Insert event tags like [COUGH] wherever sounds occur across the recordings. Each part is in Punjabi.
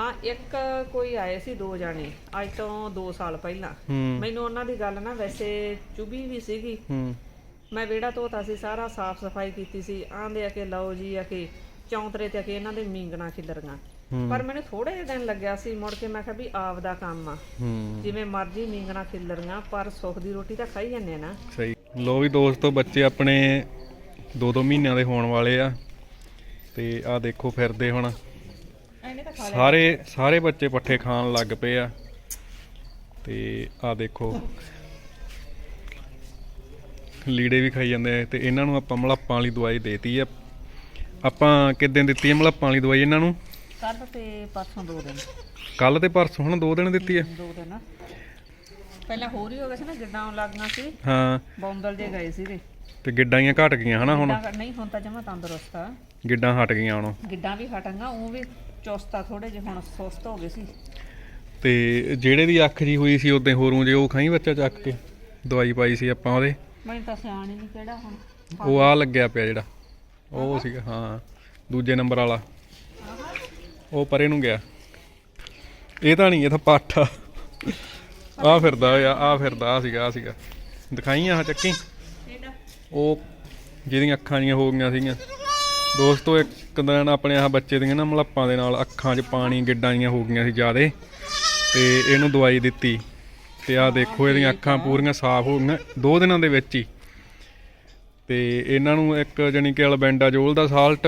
ਹਾਂ ਇੱਕ ਕੋਈ ਆਏ ਸੀ ਦੋ ਜਾਣੇ ਅੱਜ ਤੋਂ 2 ਸਾਲ ਪਹਿਲਾਂ। ਮੈਨੂੰ ਉਹਨਾਂ ਦੀ ਗੱਲ ਨਾ ਵੈਸੇ ਚੁਭੀ ਵੀ ਸੀਗੀ। ਮੈਂ ਵਿਹੜਾ ਧੋਤਾ ਸੀ ਸਾਰਾ ਸਾਫ਼ ਸਫ਼ਾਈ ਕੀਤੀ ਸੀ ਆਂਦੇ ਆ ਕਿ ਲਓ ਜੀ ਆ ਕਿ ਚੌਂਤਰੇ ਤੇ ਆ ਕਿ ਇਹਨਾਂ ਦੇ ਮੀਂਗਣਾ ਖਿਲਰੀਆਂ। ਪਰ ਮੈਨੂੰ ਥੋੜੇ ਜਿਹੇ ਦਿਨ ਲੱਗਿਆ ਸੀ ਮੁੜ ਕੇ ਮੈਂ ਕਿਹਾ ਵੀ ਆਪ ਦਾ ਕੰਮ ਆ। ਜਿਵੇਂ ਮਰਜ਼ੀ ਮੀਂਗਣਾ ਖਿਲਰੀਆਂ ਪਰ ਸੁੱਖ ਦੀ ਰੋਟੀ ਤਾਂ ਖਾਈ ਜਾਂਦੇ ਆ ਨਾ। ਸਹੀ। ਲੋ ਵੀ ਦੋਸਤੋ ਬੱਚੇ ਆਪਣੇ 2-2 ਮਹੀਨਿਆਂ ਦੇ ਹੋਣ ਵਾਲੇ ਆ। ਤੇ ਆ ਦੇਖੋ ਫਿਰਦੇ ਹੁਣ। ਤਾਂ ਸਾਰੇ ਸਾਰੇ ਬੱਚੇ ਪੱਠੇ ਖਾਣ ਲੱਗ ਪਏ ਆ। ਤੇ ਆ ਦੇਖੋ। ਲੀੜੇ ਵੀ ਖਾਈ ਜਾਂਦੇ ਆ ਤੇ ਇਹਨਾਂ ਨੂੰ ਆਪਾਂ ਮਲੱਪਾਂ ਵਾਲੀ ਦਵਾਈ ਦੇਤੀ ਆ। ਆਪਾਂ ਕਿਦਾਂ ਦਿੱਤੀ ਆ ਮਲੱਪਾਂ ਵਾਲੀ ਦਵਾਈ ਇਹਨਾਂ ਨੂੰ? ਕੱਲ ਤੇ ਪਰਸੋਂ ਦੋ ਦਿਨ। ਕੱਲ ਤੇ ਪਰਸੋਂ ਹੁਣ ਦੋ ਦਿਨ ਦਿੱਤੀ ਆ। ਦੋ ਦਿਨ ਪਹਿਲਾਂ ਹੋਰ ਹੀ ਹੋ ਗਿਆ ਸੀ ਨਾ ਗਿੱਡਾਂ ਆਉਣ ਲੱਗ ਗਈਆਂ ਸੀ। ਹਾਂ। ਬੌਂਦਲ ਜੇ ਗਏ ਸੀਗੇ। ਤੇ ਗਿੱਡਾਂ ਹੀ ਘਟ ਗਈਆਂ ਹਨਾ ਹੁਣ? ਨਹੀਂ ਹੁਣ ਤਾਂ ਜਮਾ ਤੰਦਰੁਸਤ ਆ। ਗਿੱਡਾਂ ਹਟ ਗਈਆਂ ਹੁਣ। ਗਿੱਡਾਂ ਵੀ ਹਟਾਂਗਾ ਉਹ ਵੀ ਚੁਸਤਾ ਥੋੜੇ ਜਿਹੇ ਹੁਣ ਸੁਸਤ ਹੋ ਗਏ ਸੀ। ਤੇ ਜਿਹੜੇ ਦੀ ਅੱਖ ਜੀ ਹੋਈ ਸੀ ਉਦੋਂ ਹੋਰੂ ਜੇ ਉਹ ਖਾਈ ਬੱਚਾ ਚੱਕ ਕੇ? ਦਵਾਈ ਪਾਈ ਸੀ ਆਪਾਂ ਉਹਦੇ? ਮੈਨੂੰ ਤਾਂ ਸਿਆਣ ਹੀ ਨਹੀਂ ਕਿਹੜਾ ਹੁਣ। ਉਹ ਆ ਲੱਗਿਆ ਪਿਆ ਜਿਹੜਾ। ਉਹ ਸੀਗਾ ਹਾਂ। ਦੂਜੇ ਨੰਬਰ ਵਾਲਾ। ਉਹ ਪਰੇ ਨੂੰ ਗਿਆ। ਇਹ ਤਾਂ ਨਹੀਂ ਇਹ ਤਾਂ ਪਾਠਾ ਆ। ਫਿਰਦਾ ਆ ਆ ਫਿਰਦਾ ਆ ਸੀਗਾ ਆ ਸੀਗਾ। ਦਿਖਾਈ ਆ ਚੱਕੀ? ਉਹ ਜਿਹਦੀਆਂ ਅੱਖਾਂ ਜੀਆਂ ਹੋ ਗਈਆਂ ਸੀਗੀਆਂ। ਦੋਸਤੋ, ਇੱਕ ਦਿਨ ਆਪਣੇ ਆਹ ਬੱਚੇ ਦੀਆਂ ਨਾ ਮਲੱਪਾਂ ਦੇ ਨਾਲ ਅੱਖਾਂ 'ਚ ਪਾਣੀ ਗਿੱਡਾਂ ਜੀਆਂ ਹੋ ਗਈਆਂ ਸੀ ਜਿਆਦੇ ਤੇ ਇਹਨੂੰ ਦਵਾਈ ਦਿੱਤੀ ਤੇ ਆਹ ਦੇਖੋ, ਇਹਦੀਆਂ ਅੱਖਾਂ ਪੂਰੀਆਂ ਸਾਫ਼ ਹੋ ਗਈਆਂ ਦੋ ਦਿਨਾਂ ਦੇ ਵਿੱਚ ਹੀ। ਤੇ ਇਹਨਾਂ ਨੂੰ ਇੱਕ ਜਾਣੀ ਕਿ ਅਲਬੈਂਡਾਜੋਲ ਦਾ ਸਾਲਟ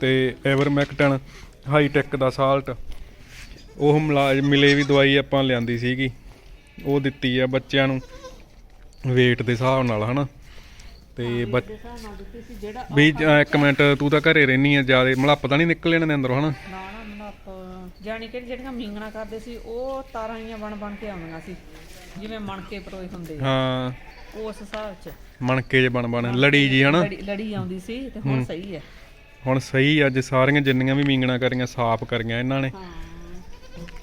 ਤੇ ਐਵਰਮੈਕਟਨ ਹਾਈਟੈਕ ਦਾ ਸਾਲਟ, ਉਹ ਮਿਲਾ ਮਿਲੇ ਵੀ ਦਵਾਈ ਆਪਾਂ ਲਿਆਂਦੀ ਸੀਗੀ। ਉਹ ਦਿੱਤੀ ਆ ਬੱਚਿਆਂ ਨੂੰ weight ਦੇ ਹਿਸਾਬ ਨਾਲ, ਹਨਾ। ਤੇ ਬੱਚ ਵੀ ਜ- ਇੱਕ ਮਿੰਟ ਤੂੰ ਤਾਂ ਘਰੇ ਰਹਿਨੀ ਆ ਜਿਆਦੇ ਮਲੱਪ ਤਾਂ ਨਹੀਂ ਨਿਕਲ ਇਹਨਾਂ ਦੇ ਅੰਦਰੋਂ ਹਨਾ? ਨਾ ਨਾ ਮਨਪ ਜਾਣੀ ਕਿ ਜਿਹੜੀਆਂ ਮੀਂਗਣਾ ਕਰਦੇ ਸੀ ਉਹ ਤਾਰਾਂ ਜੀਆਂ ਬਣ ਬਣ ਕੇ ਆਉਂਦੀਆਂ ਸੀ ਜਿਵੇਂ ਮਣਕੇ ਪਰੋਏ ਹੁੰਦੇ ਆ। ਹਾਂ। ਉਸ ਹਿਸਾਬ 'ਚ। ਮਣਕੇ ਜੇ ਬਣ ਬਣ ਲੜੀ ਜੀ ਹਨਾ? ਲੜੀ ਲੜੀ ਆਉਂਦੀ ਸੀ ਤੇ ਹੁਣ ਸਹੀ ਹੈ ਹੁਣ ਸਹੀ ਅੱਜ ਸਾਰੀਆਂ ਜਿੰਨੀਆਂ ਵੀ ਮੀਂਗਣਾ ਕਰੀਆਂ ਸਾਫ਼ ਕਰੀਆਂ ਇਹਨਾਂ ਨੇ। ਹਾਂ।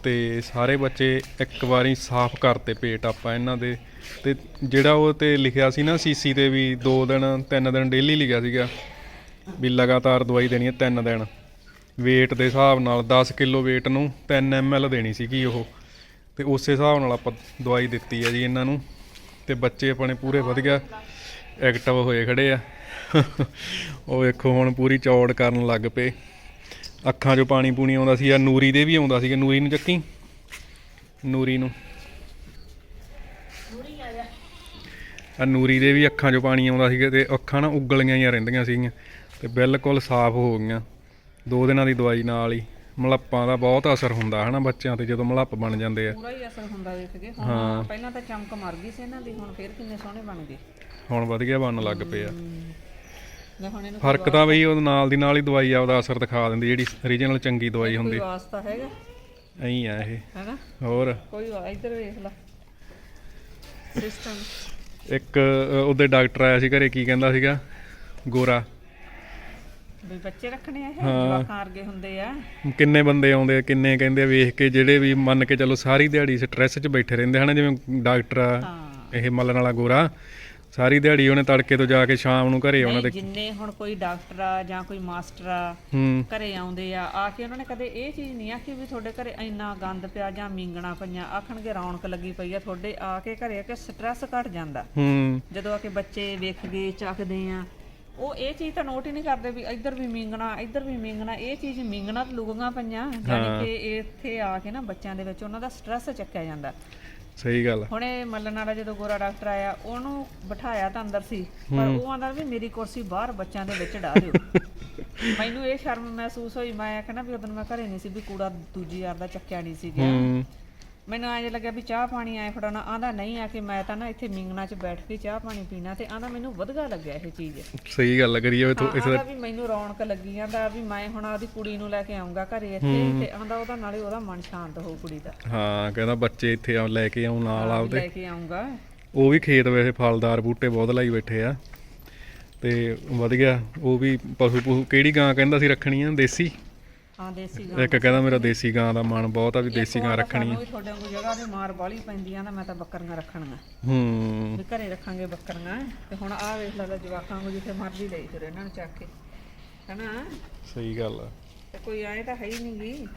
ਤੇ ਸਾਰੇ ਬੱਚੇ ਇੱਕ ਵਾਰੀ ਸਾਫ਼ ਕਰਤੇ ਪੇਟ ਆਪਾਂ ਇਹਨਾਂ ਦੇ। ਤੇ ਜਿਹੜਾ ਉਹ ਤੇ ਲਿਖਿਆ ਸੀ ਨਾ ਸੀਸੀ ਤੇ ਵੀ 2 ਦਿਨ 3 ਦਿਨ ਡੇਲੀ ਲਿਖਿਆ ਸੀਗਾ ਵੀ ਲਗਾਤਾਰ ਦਵਾਈ ਦੇਣੀ ਹੈ 3 ਦਿਨ। weight ਦੇ ਹਿਸਾਬ ਨਾਲ 10 ਕਿਲੋ weight ਨੂੰ 3 ml ਦੇਣੀ ਸੀਗੀ ਉਹ। ਤੇ ਉਸੇ ਹਿਸਾਬ ਨਾਲ ਆਪਾਂ ਦਵਾਈ ਦਿੱਤੀ ਹੈ ਜੀ ਇਹਨਾਂ ਨੂੰ। ਤੇ ਬੱਚੇ ਆਪਣੇ ਪੂਰੇ ਵਧੀਆ ਐਕਟਿਵ ਹੋਏ ਖੜੇ ਆ। ਉਹ ਵੇਖੋ ਹੁਣ ਪੂਰੀ ਚੌੜ ਕਰਨ ਲੱਗ ਪਏ। ਅੱਖਾਂ 'ਚੋਂ ਪਾਣੀ ਪੂਣੀ ਆਉਂਦਾ ਸੀ ਆ ਨੂਰੀ ਦੇ ਵੀ ਆਉਂਦਾ ਸੀਗਾ ਨੂਰੀ ਨੂੰ ਚੱਕੀ। ਨੂਰੀ ਨੂੰ। ਆ ਨੂਰੀ ਦੇ ਵੀ ਅੱਖਾਂ 'ਚੋਂ ਪਾਣੀ ਆਉਂਦਾ ਸੀਗਾ ਤੇ ਅੱਖਾਂ ਨਾ ਉਗਲੀਆਂ ਹੀ ਰਹਿੰਦੀਆਂ ਸੀਗੀਆਂ ਤੇ ਬਿਲਕੁਲ ਸਾਫ਼ ਹੋ ਗਈਆਂ। ਦੋ ਦਿਨਾਂ ਦੀ ਦਵਾਈ ਨਾਲ ਹੀ। ਮਲੱਪਾਂ ਦਾ ਬਹੁਤ ਅਸਰ ਹੁੰਦਾ ਹਨਾ ਬੱਚਿਆਂ ਤੇ ਜਦੋਂ ਮਲੱਪ ਬਣ ਜਾਂਦੇ ਆ। ਪੂਰਾ ਹੀ ਅਸਰ ਹੁੰਦਾ ਵੇਖ ਕੇ। ਹਾਂ। ਹੁਣ ਪਹਿਲਾਂ ਤਾਂ ਚਮਕ ਮਰ ਗਈ ਸੀ ਇਹਨਾਂ ਦੀ ਹੁਣ ਫੇਰ ਕਿੰਨੇ ਸੋਹਣੇ ਬਣ ਗਏ। ਹੁਣ ਵਧੀਆ ਬਣਨ ਲੱਗ ਪਏ ਆ। ਫ਼ਰਕ ਤਾਂ ਬਈ ਉਹ ਨਾਲ ਦੀ ਨਾਲ ਹੀ ਦਵਾਈ ਆਪਦਾ ਅਸਰ ਦਿਖਾ ਦਿੰਦੀ ਜਿਹੜੀ ਓਰੀਜਨਲ ਚੰਗੀ ਦਵਾਈ ਕੋਈ ਹੁੰਦੀ। ਵਾਸਤਾ ਹੈਗਾ। ਐਂ ਆ ਇਹ। ਹੈਨਾ? ਹੋਰ? ਕੋਈ ਵਾ- ਇੱਧਰ ਵੇਖ ਲੈ। ਸਿਸਟਮ ਇੱਕ ਅ, ਉਹਦੇ ਡਾਕਟਰ ਆਇਆ ਸੀ ਘਰੇ ਕੀ ਕਹਿੰਦਾ ਸੀਗਾ? ਗੋਰਾ। ਵੀ ਬੱਚੇ ਰੱਖਣੇ ਆ ਇਹ। ਜਵਾਕਾਂ ਵਰਗੇ ਹੁੰਦੇ ਆ। ਕਿੰਨੇ ਬੰਦੇ ਆਉਂਦੇ ਆ, ਕਿੰਨੇ ਕਹਿੰਦੇ ਆ ਵੇਖ ਕੇ ਜਿਹੜੇ ਵੀ ਮੰਨ ਕੇ ਚੱਲੋ ਸਾਰੀ ਦਿਹਾੜੀ ਸਟ੍ਰੈਸ 'ਚ ਬੈਠੇ ਰਹਿੰਦੇ ਹਨ? ਜਿਵੇਂ ਡਾਕਟਰ ਆ ਹਾਂ। ਇਹ ਮੱਲਣ ਵਾਲਾ ਗੋਰਾ। ਸਾਰੀ ਦਿਹਾੜੀ ਉਹਨੇ ਤੜਕੇ ਤੋਂ ਜਾ ਕੇ ਸ਼ਾਮ ਨੂੰ ਘਰੇ ਆਉਣਾ ਨਹੀਂ, ਤੇ ਜਿੰਨੇ ਹੁਣ ਕੋਈ ਡਾਕਟਰ ਆ ਜਾਂ ਕੋਈ ਮਾਸਟਰ ਆ ਹੂੰ। ਘਰੇ ਆਉਂਦੇ ਆ ਆ ਕੇ ਉਹਨਾਂ ਨੇ ਕਦੇ ਇਹ ਚੀਜ਼ ਨਹੀਂ ਆਖੀ ਵੀ ਤੁਹਾਡੇ ਘਰੇ ਇੰਨਾ ਗੰਦ ਪਿਆ ਜਾਂ ਮੀਂਗਣਾ ਪਈਆਂ ਆਖਣਗੇ ਰੌਣਕ ਲੱਗੀ ਪਈ ਆ ਤੁਹਾਡੇ ਆ ਕੇ ਘਰੇ ਆ ਕੇ ਸਟ੍ਰੈਸ ਘਟ ਜਾਂਦਾ। ਹੂੰ। ਜਦੋਂ ਆ ਕੇ ਬੱਚੇ ਵੇਖਦੇ ਚੱਕਦੇ ਆ ਉਹ ਇਹ ਚੀਜ਼ ਤਾਂ ਨੋਟ ਹੀ ਨਹੀਂ ਕਰਦੇ ਵੀ ਇੱਧਰ ਵੀ ਮੀਂਗਣਾ ਇੱਧਰ ਵੀ ਮੀਂਗਣਾ ਇਹ ਚੀਜ਼ ਮੀਂਗਣਾ ਤੇ ਲੁਕੀਆਂ ਪਈਆਂ ਜਾਣੀ ਕਿ ਇੱਥੇ ਆ ਕੇ ਨਾ ਬੱਚਿਆਂ ਦੇ ਵਿੱਚ ਉਹਨਾਂ ਦਾ ਸਟ੍ਰੈਸ ਚੱਕਿਆ ਜਾਂਦਾ। ਸਹੀ ਗੱਲ। ਹੁਣ ਇਹ ਮੱਲਣ ਵਾਲਾ ਜਦੋਂ ਗੋਰਾ ਡਾਕਟਰ ਆਇਆ ਉਹਨੂੰ ਬਿਠਾਇਆ ਤਾਂ ਅੰਦਰ ਸੀ ਪਰ ਉਹ ਆਂਦਾ ਵੀ ਮੇਰੀ ਕੁਰਸੀ ਬਾਹਰ ਬੱਚਿਆਂ ਦੇ ਵਿੱਚ ਢਾ ਦਿਓ। [LAUGHS] ਮੈਨੂੰ ਇਹ ਸ਼ਰਮ ਮਹਿਸੂਸ ਹੋਈ ਮੈਂ ਆਖਣਾ ਵੀ ਉਦੋਂ ਮੈਂ ਘਰੇ ਨਹੀਂ ਸੀ ਵੀ ਕੂੜਾ ਦੂਜੀ ਯਾਰ ਦਾ ਚੱਕਿਆ ਨਹੀਂ ਸੀ ਗਿਆ। ਮੈਨੂੰ ਐਂ ਲੱਗਿਆ ਵੀ ਚਾਹ ਪਾਣੀ ਐ ਫੜਾਉਣਾ ਆਂਦਾ ਨਹੀਂ ਆ ਕਿ ਮੈਂ ਤਾਂ ਨਾ ਇੱਥੇ ਮਿੰਗਣਾ 'ਚ ਬੈਠ ਕੇ ਚਾਹ ਪਾਣੀ ਪੀਣਾ ਤੇ ਆਂਦਾ ਮੈਨੂੰ ਵਧਗਾ ਲੱਗਿਆ ਇਹ ਚੀਜ਼। ਸਹੀ ਗੱਲ ਕਰੀ ਜਾਵੇ ਤੂੰ ਹਾਂ, ਆਂਦਾ ਵੀ ਮੈਨੂੰ ਰੌਣਕ ਲੱਗੀ ਜਾਂਦਾ ਵੀ ਮੈਂ ਹੁਣ ਆਦੀ ਕੁੜੀ ਨੂੰ ਲੈ ਕੇ ਆਉਂਗਾ ਘਰੇ ਇੱਥੇ ਤੇ ਆਂਦਾ ਉਹਦਾ ਨਾਲੇ ਉਹਦਾ ਮਨ ਸ਼ਾਂਤ ਹੋ ਕੁੜੀ ਦਾ। ਹਾਂ ਕਹਿੰਦਾ ਬੱਚੇ ਇੱਥੇ ਆ ਲੈ ਕੇ ਆਉਂ ਨਾਲ ਆਪਦੇ। ਲੈ ਕੇ ਆਉਂਗਾ। ਉਹ ਵੀ ਖੇਤ ਵੈਸੇ ਫਲਦਾਰ ਬੂਟੇ ਬਹੁਤ ਲਾਈ ਬੈਠੇ ਆ। ਤੇ ਵਧੀਆ ਉਹ ਵੀ ਪਸ਼ੂ ਪਸ਼ੂ ਕਿਹੜੀ ਗਾਂ ਕਹਿੰਦਾ ਸੀ ਰੱਖਣੀ ਆ ਦੇਸੀ? ਹਾਂ ਦੇਸੀ ਗਾਂ ਇੱਕ ਕਹਿੰਦਾ ਮੇਰਾ ਦੇਸੀ ਗਾਂ ਦਾ ਮਨ ਬਹੁਤ ਆ ਵੀ ਦੇਸੀ ਗਾਂ ਰੱਖਣੀ ਆ ਤੁਹਾਡੇ ਵਾਂਗੂ ਜਗ੍ਹਾ ਤੇ ਮਾਰ ਬਾਲੀ ਪੈਂਦੀ ਆ ਨਾ ਮੈਂ ਤਾਂ ਬੱਕਰੀਆਂ ਰੱਖਣੀਆਂ। ਹੂੰ। ਵੀ ਘਰੇ ਰੱਖਾਂਗੇ ਬੱਕਰੀਆਂ ਤੇ ਹੁਣ ਆਹ ਵੇਖ ਲੈ ਲੈ ਜਵਾਕਾਂ ਨੂੰ ਜਿੱਥੇ ਮਰਜ਼ੀ ਲਈ ਫਿਰ ਇਹਨਾਂ ਨੂੰ ਚੱਕ ਕੇ ਹਨਾ? ਸਹੀ ਗੱਲ ਆ। ਤੇ ਕੋਈ ਆਏ ਤਾਂ ਹੈ ਹੀ ਨਹੀਂ ਗੀ।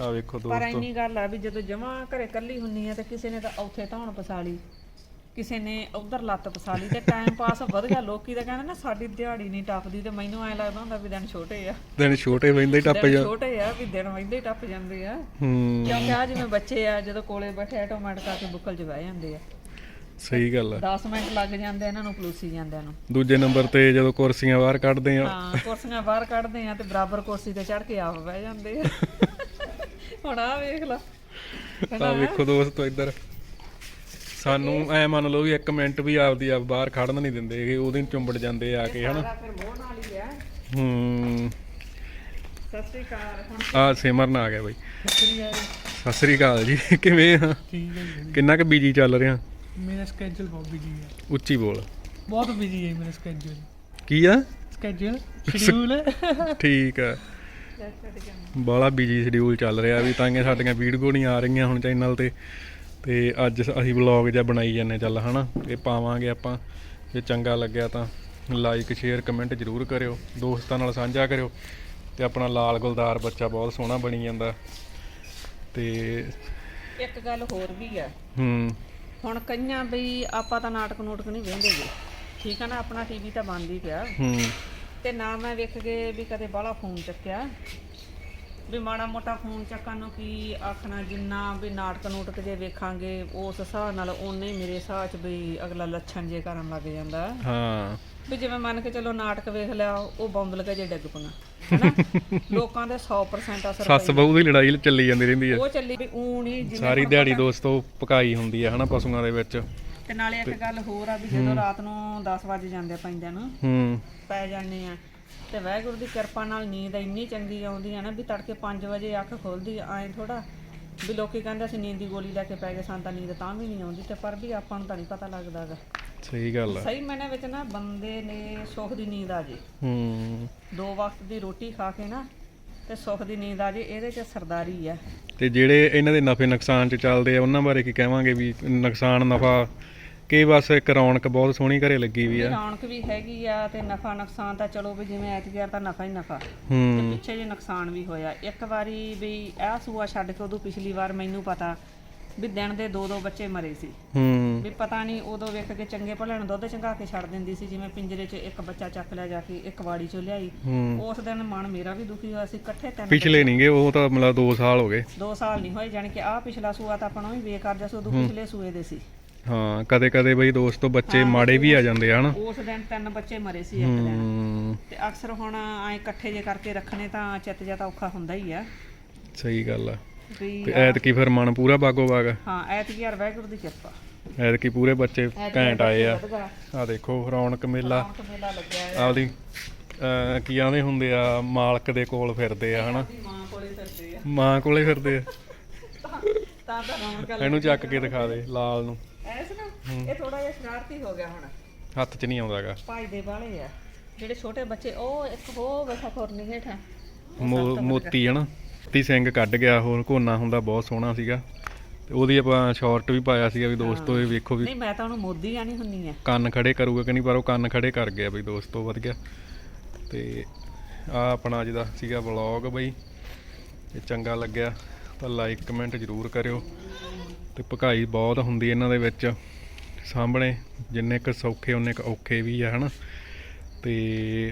ਆ ਵੇਖੋ ਪਰ ਦੋਸਤੋ। ਇੰਨੀ ਗੱਲ ਆ ਵੀ ਜਦੋਂ ਜਮਾ ਘਰੇ ਕੱਲੀ ਹੁੰਨੀ ਆ ਤੇ ਕਿਸੇ ਨੇ ਤਾਂ ਉੱਥੇ ਧੌਣ ਪਸਾ ਲਈ। ਕਿਸੇ ਨੇ ਉਧਰ ਲੱਤ ਪਸਾ ਲਈ ਤੇ ਟਾਈਮ ਪਾਸ ਵਧ ਗਿਆ ਲੋਕੀ ਤਾਂ ਕਹਿੰਦੇ ਨਾ ਸਾਡੀ ਦਿਹਾੜੀ ਨਹੀਂ ਟੱਪਦੀ ਤੇ ਮੈਨੂੰ ਐ ਲੱਗਦਾ ਹੁੰਦਾ ਵੀ ਦਿਨ ਛੋਟੇ ਆ। ਦਿਨ ਛੋਟੇ ਵਹਿੰਦੇ ਟੱਪ ਦਿਨ ਜਾ ਛੋਟੇ ਆ ਵੀ ਦਿਨ ਵੰਦੇ ਹੀ ਟੱਪ ਜਾਂਦੇ ਆ। ਹੂੰ। ਕਿਉਂਕਿ ਆ ਜਿਵੇਂ ਬੱਚੇ ਆ ਜਦੋਂ ਕੋਲੇ ਬੈਠੇ ਆਟੋਮੈਟਿਕ ਕਰਕੇ ਬੁੱਕਲ ਚ ਬਹਿ ਜਾਂਦੇ ਆ। ਸਹੀ ਗੱਲ ਆ। 10 ਮਿੰਟ ਲੱਗ ਜਾਂਦੇ ਆ ਇਹਨਾਂ ਨੂੰ ਪਲੂਸੀ ਜਾਂਦਿਆਂ ਨੂੰ। ਦੂਜੇ ਨੰਬਰ ਤੇ ਜਦੋਂ ਕੁਰਸੀਆਂ ਬਾਹਰ ਕੱਢਦੇ ਆ। ਹਾਂ ਕੁਰਸੀਆਂ ਬਾਹਰ ਕੱਢਦੇ ਆ ਤੇ ਬਰਾਬਰ ਕੁਰਸੀ ਤੇ ਚੜ ਕੇ ਆਪ ਬਹਿ ਜਾਂਦੇ ਆ। ਹੁਣ ਆ ਵੇਖ ਲਾ ਆ ਵੇਖੋ ਦੋਸਤੋ ਇੱਧਰ। ਸਾਨੂੰ ਐ ਮੰਨ ਲਓ ਵੀ ਇੱਕ ਮਿੰਟ ਵੀ ਆਪਦੀ ਆਪ ਬਾਹਰ ਖੜਨ ਨਹੀਂ ਦਿੰਦੇ ਹੈਗੇ ਉਹਦੇ ਨੂੰ ਚੁੰਬੜ ਜਾਂਦੇ ਆ ਕੇ ਹਨਾ? ਫਿਰ ਮੋਹ ਨਾਲ ਹੀ ਆ। ਹੂੰ। ਸਤਿ ਸ੍ਰੀ ਅਕਾਲ। ਹੁਣ ਆ ਸਿਮਰਨ ਆ ਗਿਆ ਬਾਈ। ਸਤਿ ਸ੍ਰੀ ਅਕਾਲ। ਜੀ। ਕਿਵੇਂ ਆ? ਠੀਕ ਹੈ ਜੀ। ਕਿੰਨਾ ਕੁ ਬਿਜ਼ੀ ਚੱਲ ਰਿਹਾ? ਮੇਰਾ ਸਕੇਜੂਲ ਬਹੁਤ ਬਿਜ਼ੀ ਹੈ। ਉੱਚੀ ਬੋਲ। ਬਹੁਤ ਬਿਜ਼ੀ ਹੈ ਮੇਰਾ ਸਕੇਜੂਲ ਕੀ ਆ? ਸਕੇਜੂਲ ਸ਼ਡਿਊਲ [LAUGHS] ਠੀਕ ਆ। ਬਾਲਾ ਬਿਜ਼ੀ ਸ਼ਡਿਊਲ ਚੱਲ ਰਿਹਾ ਵੀ ਤਾਂ ਕਿ ਸਾਡੀਆਂ ਵੀਡੀਓ ਨਹੀਂ ਆ ਰਹੀਆਂ ਹੁਣ ਚੈਨਲ ਤੇ। ਤੇ ਅੱਜ ਅਸੀਂ ਵਲੌਗ ਜਿਹਾ ਬਣਾਈ ਜਾਂਦੇ ਚੱਲ ਹਨਾ ਇਹ ਪਾਵਾਂਗੇ ਆਪਾਂ ਜੇ ਚੰਗਾ ਲੱਗਿਆ ਤਾਂ ਲਾਈਕ ਸ਼ੇਅਰ ਕਮੈਂਟ ਜ਼ਰੂਰ ਕਰਿਓ ਦੋਸਤਾਂ ਨਾਲ ਸਾਂਝਾ ਕਰਿਓ ਤੇ ਆਪਣਾ ਲਾਲ ਗੁਲਦਾਰ ਬੱਚਾ ਬਹੁਤ ਸੋਹਣਾ ਬਣੀ ਜਾਂਦਾ ਤੇ ਇੱਕ ਗੱਲ ਹੋਰ ਵੀ ਆ। ਹੂੰ। ਹੁਣ ਕਈਆਂ ਬਈ ਆਪਾਂ ਤਾਂ ਨਾਟਕ ਨੂਟਕ ਨਹੀਂ ਵੇਂਦੇਗੇ ਠੀਕ ਆ ਨਾ ਆਪਣਾ ਟੀਵੀ ਤਾਂ ਬੰਦ ਹੀ ਪਿਆ। ਹੂੰ। ਤੇ ਨਾ ਮੈਂ ਵੇਖ ਕੇ ਵੀ ਕਦੇ ਬਾਹਲਾ ਫੋਨ ਚੱਕਿਆ। ਵੀ ਮਾੜਾ ਮੋਟਾ ਫੋਨ ਚੱਕਣ ਨੂੰ ਕੀ ਆਖਣਾ ਜਿੰਨਾ ਵੀ ਨਾਟਕ ਨੂਟਕ ਜੇ ਵੇਖਾਂਗੇ ਉਸ ਹਿਸਾਬ ਨਾਲ ਹੀ ਮੇਰੇ ਹਿਸਾਬ 'ਚ ਵੀ ਅਗਲਾ ਲੱਛਣ ਜੇ ਕਰਨ ਲੱਗ ਜਾਂਦਾ। ਹਾਂ। ਵੀ ਜਿਵੇਂ ਮੰਨ ਕੇ ਚਲੋ ਨਾਟਕ ਵੇਖ ਲਿਆ ਉਹ ਬੰਬਲ ਕੇ ਜੇ ਡਿੱਗ ਪਣਾ ਹਨਾ? [LAUGHS] ਲੋਕਾਂ ਦੇ 100% ਅਸਰ ਸੱਸ ਬਹੂ ਦੀ ਲੜਾਈ ਚੱਲੀ ਜਾਂਦੀ ਰਹਿੰਦੀ ਹੈ ਉਹ ਚੱਲੀ ਵੀ ਊਂ ਨਹੀਂ ਜਿਵੇਂ ਸਾਰੀ ਦਿਹਾੜੀ ਦੋਸਤੋ ਪਕਾਈ ਹੁੰਦੀ ਆ ਹਨਾ ਪਸ਼ੂਆਂ ਦੇ ਵਿੱਚ। ਤੇ ਨਾਲੇ ਇੱਕ ਗੱਲ ਹੋਰ ਆ ਵੀ ਜਦੋਂ ਰਾਤ ਨੂੰ 10 ਵਜੇ ਜਾਂਦੇ ਪੈਂਦਿਆਂ ਨੂੰ ਹੂੰ। ਪੈ ਜਾਂਦੇ ਆ। ਤੇ ਵਾਹਿਗੁਰੂ ਦੀ ਕਿਰਪਾ ਨਾਲ ਨੀਂਦ ਇੰਨੀ ਚੰਗੀ ਆਉਂਦੀ ਆ ਨਾ ਵੀ ਤੜਕੇ 5 ਵਜੇ ਅੱਖ ਖੁੱਲਦੀ ਐ ਥੋੜਾ ਵੀ ਲੋਕੀ ਕਹਿੰਦੇ ਅਸੀਂ ਨੀਂਦ ਦੀ ਗੋਲੀ ਲੈ ਕੇ ਪੈ ਗਏ ਸਾਨੂੰ ਤਾਂ ਨੀਂਦ ਤਾਂ ਵੀ ਨਹੀਂ ਆਉਂਦੀ ਤੇ ਪਰ ਵੀ ਆਪਾਂ ਨੂੰ ਤਾਂ ਨਹੀਂ ਪਤਾ ਲੱਗਦਾ ਗਾ। ਸਹੀ ਗੱਲ ਆ। ਸਹੀ ਮੈਨੇ ਵਿੱਚ ਨਾ ਬੰਦੇ ਨੇ ਸੁੱਖ ਦੀ ਨੀਂਦ ਆ ਜੇ। ਹੂੰ। ਦੋ ਵਕਤ ਦੀ ਰੋਟੀ ਖਾ ਕੇ ਨਾ ਤੇ ਸੁੱਖ ਦੀ ਨੀਂਦ ਆ ਜੇ ਇਹਦੇ 'ਚ ਸਰਦਾਰੀ ਆ। ਤੇ ਜਿਹੜੇ ਇਹਨਾਂ ਦੇ ਨਫੇ ਨੁਕਸਾਨ ਚ ਚੱਲਦੇ ਆ ਉਹਨਾਂ ਬਾਰੇ ਕੀ ਕਹਾਂਗੇ ਵੀ ਨੁਕਸਾਨ ਨਫਾ ਕਿ ਬਸ ਇੱਕ ਰੌਣਕ ਬਹੁਤ ਸੋਹਣੀ ਘਰੇ ਲੱਗੀ ਵੀ ਆ। ਰੌਣਕ ਵੀ ਹੈਗੀ ਆ ਤੇ ਨਫਾ ਨੁਕਸਾਨ ਤਾਂ ਚਲੋ ਵੀ ਜਿਵੇਂ ਐਤਕੀ ਤਾਂ ਨਫਾ ਹੀ ਨਫਾ। ਤੇ ਹੂੰ ਪਿੱਛੇ ਜੇ ਨੁਕਸਾਨ ਵੀ ਹੋਇਆ। ਇੱਕ ਵਾਰੀ ਵੀ ਇਹ ਸੂਆ ਛੱਡ ਕੇ ਉਦੋਂ ਪਿਛਲੀ ਵਾਰ ਮੈਨੂੰ ਪਤਾ ਵੀ ਦਿਨ ਦੇ ਦੋ ਦੋ ਬੱਚੇ ਮਰੇ ਸੀ। ਹੂੰ। ਵੀ ਪਤਾ ਨਹੀਂ ਉਦੋਂ ਵੇਖ ਕੇ ਚੰਗੇ ਭਲੇ ਨੂੰ ਦੁੱਧ ਚੰਗਾ ਕੇ ਛੱਡ ਦਿੰਦੀ ਸੀ ਜਿਵੇਂ ਪਿੰਜਰੇ 'ਚ ਇੱਕ ਬੱਚਾ ਚੱਕ ਲਿਆ ਜਾ ਕੇ ਇੱਕ ਵਾੜੀ 'ਚੋਂ ਲਿਆਈ। ਹੂੰ। ਉਸ ਦਿਨ ਮਨ ਮੇਰਾ ਵੀ ਦੁਖੀ ਹੋਇਆ ਸੀ ਇਕੱਠੇ ਤਿੰਨ ਪਿਛਲੇ ਨਹੀਂਗੇ ਉਹ ਤਾਂ ਮਤਲਬ 2 ਸਾਲ ਹੋ ਗਏ। ਦੋ ਸਾਲ ਨਹੀਂ ਹੋਏ ਜਾਣੀ ਕਿ ਆਹ ਪਿਛਲਾ ਸੂਆ ਤਾਂ ਆਪਣਾ ਵੀ ਬੇਕਾਰ ਜਿਹਾ ਸੀ ਉਦੋਂ ਪਿਛਲੇ ਸੂਏ ਦੇ ਸੀ। ਹਾਂ ਕਦੇ ਕਦੇ ਬਈ ਦੋਸਤੋ ਬੱਚੇ ਮਾੜੇ ਵੀ ਆ ਜਾਂਦੇ ਆ ਹਨਾ? ਉਸ ਦਿਨ ਤਿੰਨ ਬੱਚੇ ਮਰੇ ਸੀ ਇੱਕ ਦਿਨ। ਤੇ ਅਕਸਰ ਹੁਣ ਐ ਇਕੱਠੇ ਜੇ ਕਰਕੇ ਰੱਖਣੇ ਤਾਂ ਚਿੱਤ ਜਿਹਾ ਤਾਂ ਔਖਾ ਹੁੰਦਾ ਹੀ ਆ। ਸਹੀ ਗੱਲ ਆ। ਤੇ ਐਤਕੀ ਫਿਰ ਮਨ ਪੂਰਾ ਬਾਗੋ ਬਾਗ ਹਾਂ ਐਤਕੀ ਯਾਰ ਵਾਹਿਗੁਰੂ ਦੀ ਕਿਰਪਾ। ਐਤਕੀ ਪੂਰੇ ਬੱਚੇ ਘੈਂਟ ਆਏ ਆ। ਆ ਦੇਖੋ ਰੌਣਕ ਮੇਲਾ। ਆਪਦੀ ਕੀ ਆਂਦੇ ਹੁੰਦੇ ਆ ਮਾਲਕ ਦੇ ਕੋਲ ਫਿਰਦੇ ਆ ਹਨਾ? ਮਾਂ ਕੋਲੇ ਫਿਰਦੇ ਆ। ਮਾਂ ਕੋਲੇ ਫਿਰਦੇ ਆ। ਤਾਂ ਤਾਂ ਰੌਣਕ ਇਹਨੂੰ ਚੱਕ ਕੇ ਦਿਖਾ ਦੇ ਲਾਲ ਨੂੰ। ਐਸ ਨਾ ਇਹ ਥੋੜਾ ਜਿਹਾ ਸ਼ਰਾਰਤੀ ਹੋ ਗਿਆ ਹੁਣ। ਹੱਥ 'ਚ ਨਹੀਂ ਆਉਂਦਾਗਾ। ਭਾਈ ਦੇ ਵਾਲੇ ਆ। ਜਿਹੜੇ ਛੋਟੇ ਬੱਚੇ ਉਹ ਇੱਕ ਹੋ ਬੈਠਾ ਖੁਰਨੀ ਹੇਠਾਂ। ਮੋਤੀ ਹਨਾ। ਤੀ ਸਿੰਘ ਕੱਢ ਗਿਆ ਹੋਰ ਕੋਨਾ ਹੁੰਦਾ ਬਹੁਤ ਸੋਹਣਾ ਸੀਗਾ। ਤੇ ਉਹਦੀ ਆਪਾਂ ਸ਼ਾਰਟ ਵੀ ਪਾਇਆ ਸੀਗਾ ਵੀ ਦੋਸਤੋ ਇਹ ਵੇਖੋ ਵੀ ਨਹੀਂ ਮੈਂ ਤਾਂ ਉਹਨੂੰ ਮੋਦੀ ਆਣੀ ਹੁੰਨੀ ਆ। ਕੰਨ ਖੜੇ ਕਰੂਗਾ ਕਿ ਨਹੀਂ ਪਰ ਉਹ ਕੰਨ ਖੜੇ ਕਰ ਗਿਆ ਬਈ ਦੋਸਤੋ ਵਧ ਗਿਆ ਤੇ ਆ ਆਪਣਾ ਅੱਜ ਦਾ ਸੀਗਾ ਵਲੌਗ ਬਈ। ਜੇ ਚੰਗਾ ਲੱਗਿਆ ਤਾਂ ਲਾਈਕ ਕਮੈਂਟ ਜ਼ਰੂਰ ਕਰਿਓ। ਤੇ ਭਕਾਈ ਬਹੁਤ ਹੁੰਦੀ ਇਹਨਾਂ ਦੇ ਵਿੱਚ। ਸਾਹਮਣੇ ਜਿੰਨੇ ਕੁ ਸੌਖੇ ਉਹਨੇ ਕੁ ਔਖੇ ਵੀ ਆ ਹਨਾ। ਤੇ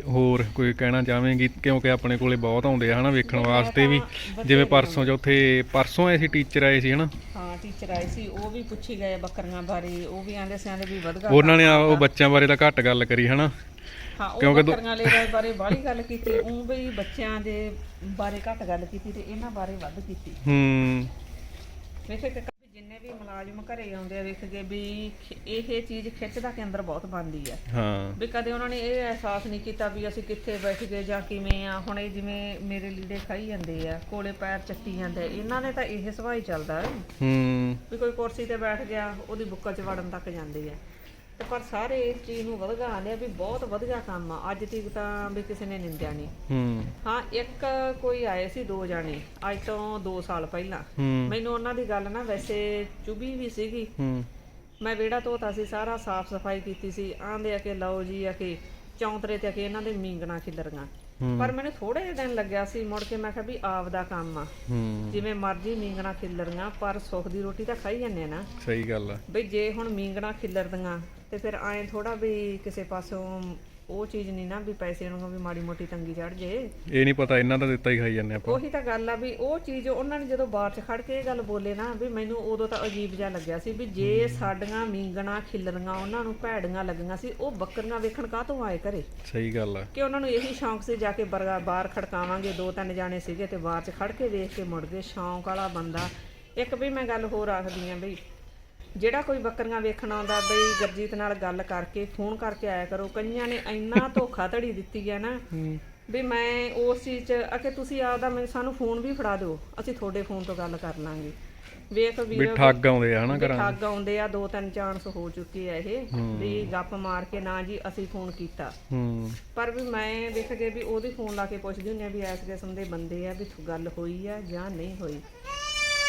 ਹੋਰ ਕੋਈ ਕਹਿਣਾ ਚਾਹਵੇਂਗੀ? ਕਿਉਂਕਿ ਆਪਣੇ ਕੋਲੇ ਬਹੁਤ ਆਉਂਦੇ ਆ ਹਨਾ ਵੇਖਣ ਵਾਸਤੇ ਵੀ। ਜਿਵੇਂ ਪਰਸੋਂ ਚੌਥੇ ਪਰਸੋਂ ਆਏ ਸੀ ਟੀਚਰ ਆਏ ਸੀ ਹਨਾ। ਹਾਂ ਟੀਚਰ ਆਏ ਸੀ ਉਹ ਵੀ ਪੁੱਛੀ ਗਏ ਬੱਕਰੀਆਂ ਬਾਰੇ ਉਹ ਵੀ ਆਂਦੇ ਸਿਆਂਦੇ ਵੀ ਵਧਗਾ ਉਹਨਾਂ ਨੇ ਉਹ ਬੱਚਿਆਂ ਬਾਰੇ ਤਾਂ ਘੱਟ ਗੱਲ ਕਰੀ ਹਨਾ। ਹਾਂ ਉਹ ਬੱਕਰੀਆਂ ਬਾਰੇ ਬਾਹਲੀ ਗੱਲ ਕੀਤੀ ਉਹ ਵੀ ਬੱਚਿਆਂ ਦੇ ਬਾਰੇ ਘੱਟ ਗੱਲ ਕੀਤੀ ਤੇ ਇਹਨਾਂ ਬਾਰੇ ਵੱਧ ਕੀਤੀ। ਹੂੰ। ਵੀ ਜਿੰਨੇ ਵੀ ਮੁਲਾਜ਼ਮ ਘਰੇ ਆਉਂਦੇ ਆ ਵੇਖ ਕੇ ਵੀ ਖਿ- ਇਹ ਚੀਜ਼ ਖਿੱਚ ਦਾ ਕੇਂਦਰ ਬਹੁਤ ਬਣਦੀ ਆ। ਹਾਂ। ਵੀ ਕਦੇ ਉਹਨਾਂ ਨੇ ਇਹ ਅਹਿਸਾਸ ਨਹੀਂ ਕੀਤਾ ਵੀ ਅਸੀਂ ਕਿੱਥੇ ਬੈਠ ਗਏ ਜਾਂ ਕਿਵੇਂ ਆ ਹੁਣ ਇਹ ਜਿਵੇਂ ਮੇਰੇ ਲੀੜੇ ਖਾਈ ਜਾਂਦੇ ਆ ਕੋਲੇ ਪੈਰ ਚੱਟੀ ਜਾਂਦੇ ਆ, ਇਹਨਾਂ ਨੇ ਤਾਂ ਇਹ ਹੀ ਚੱਲਦਾ। ਹੂੰ। ਵੀ ਕੋਈ ਕੁਰਸੀ ਤੇ ਬੈਠ ਗਿਆ ਉਹਦੀ ਬੁੱਕਲ 'ਚ ਵੜਨ ਤੱਕ ਜਾਂਦੇ ਆ। ਤੇ ਪਰ ਸਾਰੇ ਇਸ ਚੀਜ਼ ਨੂੰ ਵਧਗਾ ਲਿਆ ਵੀ ਬਹੁਤ ਵਧੀਆ ਕੰਮ ਆ। ਅੱਜ ਤੱਕ ਤਾਂ ਵੀ ਕਿਸੇ ਨੇ ਨਿੰਦਿਆ ਨਹੀਂ ਹੂੰ। ਹਾਂ ਇੱਕ ਕੋਈ ਆਏ ਸੀ ਦੋ ਜਾਣੇ ਅੱਜ ਤੋਂ 2 ਸਾਲ ਪਹਿਲਾਂ। ਮੈਨੂੰ ਉਹਨਾਂ ਦੀ ਗੱਲ ਨਾ ਵੈਸੇ ਚੁਭੀ ਵੀ ਸੀਗੀ। ਹੂੰ। ਮੈਂ ਵਿਹੜਾ ਧੋਤਾ ਸੀ ਸਾਰਾ ਸਾਫ਼ ਸਫ਼ਾਈ ਕੀਤੀ ਸੀ। ਆਂਦੇ ਆ ਕਿ ਲਓ ਜੀ ਆ ਕਿ ਚੌਂਤਰੇ ਤੇ ਆ ਕਿ ਇਹਨਾਂ ਦੇ ਮੀਂਗਣਾ ਖਿਲਰੀਆਂ ਹੂੰ। ਪਰ ਮੈਨੂੰ ਥੋੜੇ ਜਿਹੇ ਦਿਨ ਲੱਗਿਆ ਸੀ ਮੁੜ ਕੇ ਮੈਂ ਕਿਹਾ ਵੀ ਆਪ ਦਾ ਕੰਮ ਆ। ਜਿਵੇਂ ਮਰਜ਼ੀ ਮੀਂਗਣਾ ਖਿੱਲਰੀਆਂ ਪਰ ਸੁੱਖ ਦੀ ਰੋਟੀ ਤਾਂ ਖਾਈ ਜਾਂਦੇ ਆ ਨਾ। ਸਹੀ ਗੱਲ ਆ। ਬਈ ਜੇ ਹੁਣ ਮੀਂਗਣਾ ਖਿੱਲਰਦੀਆਂ ਤੇ ਫਿਰ ਐਂ ਥੋੜਾ ਵੀ ਕਿਸੇ ਪਾਸੋਂ ਉਹ ਚੀਜ਼ ਨਹੀਂ ਨਾ ਵੀ ਪੈਸੇ ਨੂੰ ਵੀ ਮਾੜੀ ਮੋਟੀ ਤੰਗੀ ਚੜ ਜੇ। ਇਹ ਨਹੀਂ ਪਤਾ ਇਹਨਾਂ ਦਾ ਦਿੱਤਾ ਹੀ ਖਾਈ ਜਾਂਦੇ ਆਪਾਂ। ਉਹੀ ਤਾਂ ਗੱਲ ਆ ਵੀ ਉਹ ਚੀਜ਼ ਉਹਨਾਂ ਨੇ ਜਦੋਂ ਬਾਹਰ ਚ ਖੜ ਕੇ ਇਹ ਗੱਲ ਬੋਲੇ ਨਾ ਵੀ ਮੈਨੂੰ ਉਦੋਂ ਤਾਂ ਅਜੀਬ ਜਿਹਾ ਲੱਗਿਆ ਸੀ ਵੀ ਜੇ ਸਾਡੀਆਂ ਮੀਂਗਣਾ ਖਿੱਲਰੀਆਂ ਉਹਨਾਂ ਨੂੰ ਭੈੜੀਆਂ ਲੱਗੀਆਂ ਸੀ ਉਹ ਬੱਕਰੀਆਂ ਵੇਖਣ ਕਾਹਤੋਂ ਆਏ ਘਰੇ? ਸਹੀ ਗੱਲ ਆ। ਕਿ ਉਹਨਾਂ ਨੂੰ ਇਹੀ ਸ਼ੌਂਕ ਸੀ ਜਾ ਕੇ ਬਰਗਾ ਬਾਹਰ ਖੜਕਾਵਾਂਗੇ ਦੋ ਤਿੰਨ ਜਾਣੇ ਸੀਗੇ ਤੇ ਬਾਹਰ ਚ ਖੜ ਕੇ ਵੇਖ ਕੇ ਮੁੜ ਗਏ ਸ਼ੌਂਕ ਵਾਲਾ ਬੰਦਾ। ਇੱਕ ਵੀ ਮੈਂ ਗੱਲ ਹੋਰ ਆਖਦੀ ਆਂ ਬਈ ਜਿਹੜਾ ਕੋਈ ਬੱਕਰੀਆਂ ਵੇਖਣ ਆਉਂਦਾ ਬਈ ਗਰਜੀਤ ਨਾਲ ਗੱਲ ਕਰਕੇ ਫੋਨ ਕਰਕੇ ਆਇਆ ਕਰੋ। ਕਈਆਂ ਨੇ ਇੰਨਾ [LAUGHS] ਧੋਖਾ ਧੜੀ ਦਿੱਤੀ ਹੈ ਨਾ ਵੀ ਮੈਂ ਉਸ ਚੀਜ਼ 'ਚ ਅਕੇ ਤੁਸੀਂ ਆਪਦਾ ਮੈਨੂੰ ਸਾਨੂੰ ਫੋਨ ਵੀ ਫੜਾ ਦਿਓ ਅਸੀਂ ਤੁਹਾਡੇ ਫੋਨ ਤੋਂ ਗੱਲ ਕਰ ਲਾਂਗੇ। ਵੇਖ ਵੀ ਵੀਰ ਠੱਗ ਆਉਂਦੇ ਆ ਹਨਾ ਵੀ ਘਰਾਂ ਠੱਗ ਆਉਂਦੇ ਆ ਦੋ ਤਿੰਨ ਚਾਂਸ ਹੋ ਚੁੱਕੇ ਆ ਇਹ ਵੀ ਗੱਪ ਮਾਰ ਕੇ ਨਾ ਜੀ ਅਸੀਂ ਫੋਨ ਕੀਤਾ। ਹੂੰ। ਪਰ ਵੀ ਮੈਂ ਵੇਖ ਕੇ ਵੀ ਉਹਦੀ ਫੋਨ ਲਾ ਕੇ ਪੁੱਛਦੀ ਹੁੰਦੀ ਆ ਵੀ ਇਸ ਕਿਸਮ ਦੇ ਬੰਦੇ ਆ ਵੀ ਗੱਲ ਹੋਈ ਆ ਜਾਂ ਨਹੀਂ ਹੋਈ।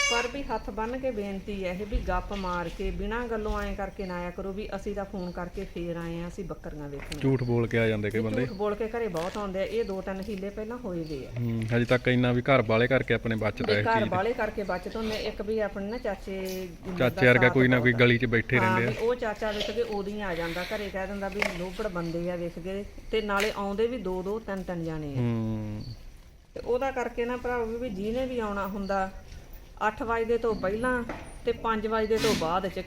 ਪਰ ਵੀ ਹੱਥ ਬੰਨ ਕੇ ਬੇਨਤੀ ਹੈ ਇਹ ਵੀ ਗੱਪ ਮਾਰ ਕੇ ਬਿਨਾਂ ਗੱਲੋਂ ਐਂ ਕਰਕੇ ਨਾ ਆਇਆ ਕਰੋ ਵੀ ਅਸੀਂ ਤਾਂ ਫੋਨ ਕਰਕੇ ਫੇਰ ਆਏ ਆ ਅਸੀਂ ਬੱਕਰੀਆਂ ਵੇਖਣ। ਝੂਠ ਬੋਲ ਕੇ ਆ ਜਾਂਦੇ ਕਈ ਬੰਦੇ। ਝੂਠ ਬੋਲ ਕੇ ਘਰੇ ਬਹੁਤ ਆਉਂਦੇ ਆ ਇਹ ਦੋ ਤਿੰਨ ਹੀਲੇ ਪਹਿਲਾਂ ਹੋਏ ਵੇ ਆ। ਹੂੰ ਹਜੇ ਤੱਕ ਇੰਨਾ ਵੀ ਘਰ ਵਾਲੇ ਕਰਕੇ ਆਪਣੇ ਬਚਦਾ ਇਹ ਘਰ ਬਾਲੇ ਕਰਕੇ ਬਚਤ ਹੁੰਦੇ ਇੱਕ ਵੀ ਆਪਣੇ ਨਾ ਚਾਚੇ ਚਾਚੇ ਵਰਗਾ ਕੋਈ ਨਾ ਕੋਈ ਗਲੀ 'ਚ ਬੈਠੇ ਹਾਂ ਰਹਿੰਦੇ ਵੀ ਉਹ ਚਾਚਾ ਵੇਖ ਕੇ ਉਦੋਂ ਹੀ ਆ ਜਾਂਦਾ ਘਰੇ ਕਹਿ ਦਿੰਦਾ ਵੀ ਲੋਭੜ ਬੰਦੇ ਆ ਵੇਖ ਕੇ ਤੇ ਨਾਲੇ ਆਉਂਦੇ ਵੀ ਦੋ ਦੋ ਤਿੰਨ ਤਿੰਨ ਜਾਣੇ ਆ। ਹੂੰ। ਤੇ ਉਹਦਾ ਕਰਕੇ ਨਾ ਭਰਾ ਵੀ ਜਿਹਨੇ ਵੀ ਆਉਣਾ ਹੁੰਦਾ 8 ਵਜੇ ਤੋਂ ਪਹਿਲਾਂ ਤੇ 5 ਵਜੇ ਤੋਂ ਬਾਅਦ ਚ।